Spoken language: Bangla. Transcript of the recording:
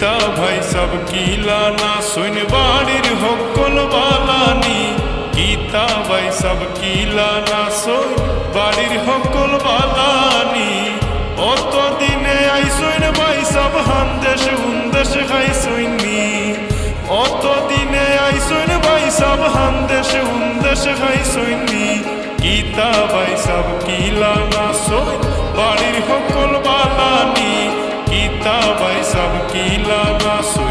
গীতা ভাই সব কিলা না শুন বাড়ির হকল বালানি গীতা ভাই সব কিলা না শুন বাড়ির হকল বালানি অত দিনে আই শুন ভাই সব হান্দেশ উন্দেশ খাই শুননি অত দিনে আই শুন ভাই সব হান্দেশ উন্দেশ খাই শুননি গীতা ভাই সব কিলা ਸਭ ਕੀ ਲਾਵਾ ਸੋ